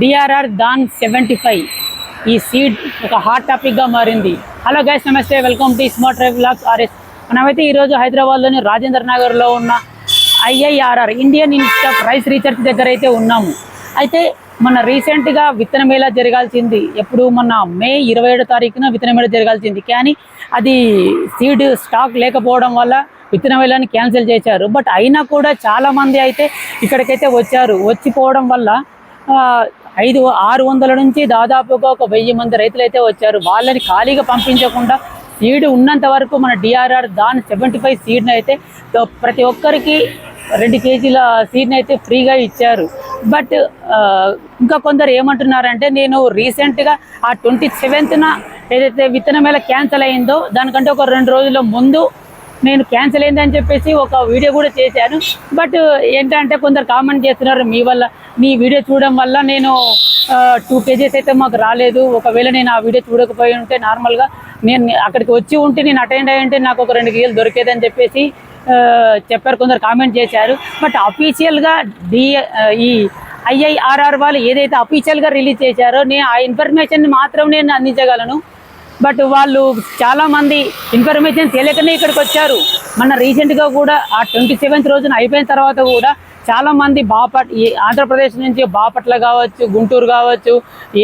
DRR Dhan seventy five ఈ seed ఒక hot టాపిక్గా మారింది. హలో గైస్ నమస్తే. Welcome to smart drive blogs RS మనమైతే ఈరోజు హైదరాబాద్లోని రాజేంద్ర నగర్లో ఉన్న IIRR Indian Institute of Rice Research దగ్గర అయితే ఉన్నాము. అయితే మన రీసెంట్గా విత్తనమేళ జరగాల్సింది? ఎప్పుడు మొన్న మే ఇరవై ఏడో తారీఖున విత్తనమేళ జరగాల్సింది? కానీ అది సీడ్ స్టాక్ లేకపోవడం వల్ల విత్తన క్యాన్సిల్ చేశారు. బట్ అయినా కూడా చాలామంది అయితే ఇక్కడికైతే వచ్చారు. వచ్చిపోవడం వల్ల ఐదు ఆరు వందల నుంచి దాదాపుగా ఒక వెయ్యి మంది రైతులు అయితే వచ్చారు. వాళ్ళని ఖాళీగా పంపించకుండా సీడ్ ఉన్నంత వరకు మన డిఆర్ఆర్ దాని సెవెంటీ ఫైవ్ సీడ్ని అయితే ప్రతి ఒక్కరికి రెండు కేజీల సీడ్ని అయితే ఫ్రీగా ఇచ్చారు. బట్ ఇంకా కొందరు ఏమంటున్నారంటే నేను రీసెంట్గా ఆ ట్వంటీ సెవెంత్న ఏదైతే విత్తనం మేళ క్యాన్సిల్ అయిందో దానికంటే ఒక రెండు రోజుల ముందు నేను క్యాన్సిల్ అయిందని చెప్పేసి ఒక వీడియో కూడా చేశాను. బట్ ఏంటంటే కొందరు కామెంట్ చేస్తున్నారు మీ వల్ల మీ వీడియో చూడడం వల్ల నేను టూ కేజీస్ అయితే మాకు రాలేదు. ఒకవేళ నేను ఆ వీడియో చూడకపోయి ఉంటే నార్మల్గా నేను అక్కడికి వచ్చి ఉంటే నేను అటెండ్ అయ్యి ఉంటే నాకు ఒక రెండు కేజీలు దొరికేదని చెప్పేసి చెప్పారు. కొందరు కామెంట్ చేశారు. బట్ అఫీషియల్గా డి ఈ ఐఐఆర్ఆర్ వాళ్ళు ఏదైతే అఫీషియల్గా రిలీజ్ చేశారో నేను ఆ ఇన్ఫర్మేషన్ మాత్రం నేను అందించగలను. బట్ వాళ్ళు చాలామంది ఇన్ఫర్మేషన్ తెలియకనే ఇక్కడికి వచ్చారు. మన రీసెంట్గా కూడా ఆ ట్వంటీ సెవెంత్ రోజున అయిపోయిన తర్వాత కూడా చాలా మంది బాపట్ ఈ ఆంధ్రప్రదేశ్ నుంచి బాపట్ల కావచ్చు గుంటూరు కావచ్చు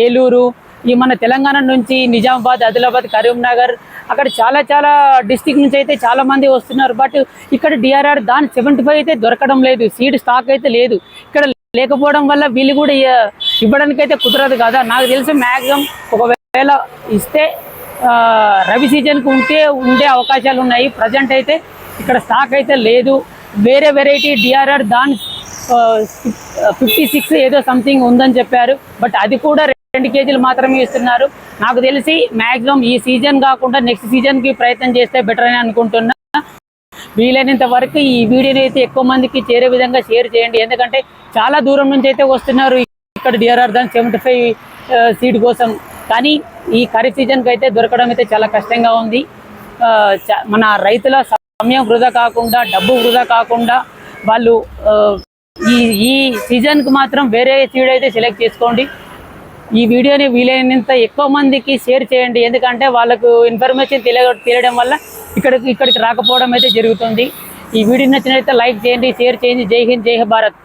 ఏలూరు ఈ మన తెలంగాణ నుంచి నిజామాబాద్ ఆదిలాబాద్ కరీంనగర్ అక్కడ చాలా చాలా డిస్టిక్ నుంచి అయితే చాలా మంది వస్తున్నారు. బట్ ఇక్కడ డిఆర్ఆర్ దాని సెవెంటీ ఫైవ్ అయితే దొరకడం లేదు. సీడ్ స్టాక్ అయితే లేదు. ఇక్కడ లేకపోవడం వల్ల వీళ్ళు కూడా ఇవ్వడానికి అయితే కుదరదు కదా. నాకు తెలిసి మ్యాక్సిమం ఒకవేళ ఇస్తే రవి సీజన్కి ఉంటే ఉండే అవకాశాలు ఉన్నాయి. ప్రజెంట్ అయితే ఇక్కడ స్టాక్ అయితే లేదు. వేరే వెరైటీ డిఆర్ఆర్ దాని ఫిఫ్టీ సిక్స్ ఏదో సంథింగ్ ఉందని చెప్పారు. బట్ అది కూడా రెండు కేజీలు మాత్రమే ఇస్తున్నారు. నాకు తెలిసి మ్యాక్సిమం ఈ సీజన్ కాకుండా నెక్స్ట్ సీజన్కి ప్రయత్నం చేస్తే బెటర్ అని అనుకుంటున్నా. వీలైనంత వరకు ఈ వీడియోని అయితే ఎక్కువ మందికి చేరే విధంగా షేర్ చేయండి. ఎందుకంటే చాలా దూరం నుంచి అయితే వస్తున్నారు. ఇక్కడ డిఆర్ఆర్ దాని సెవెంటీ ఫైవ్ సీడ్ కోసం. కానీ ఈ ఖరీఫ్ సీజన్కి అయితే దొరకడం అయితే చాలా కష్టంగా ఉంది. చ- మన రైతుల సమయం వృధా కాకుండా డబ్బు వృధా కాకుండా వాళ్ళు ఈ ఈ సీజన్కి మాత్రం వేరే సీడ్ అయితే సెలెక్ట్ చేసుకోండి. ఈ వీడియోని వీలైనంత ఎక్కువ మందికి షేర్ చేయండి. ఎందుకంటే వాళ్ళకు ఇన్ఫర్మేషన్ తెలియ తెలియడం వల్ల ఇక్కడికి ఇక్కడికి రాకపోవడం అయితే జరుగుతుంది. ఈ వీడియో నచ్చినట్లయితే లైక్ చేయండి షేర్ చేయండి. జై హింద్ జై భారత్.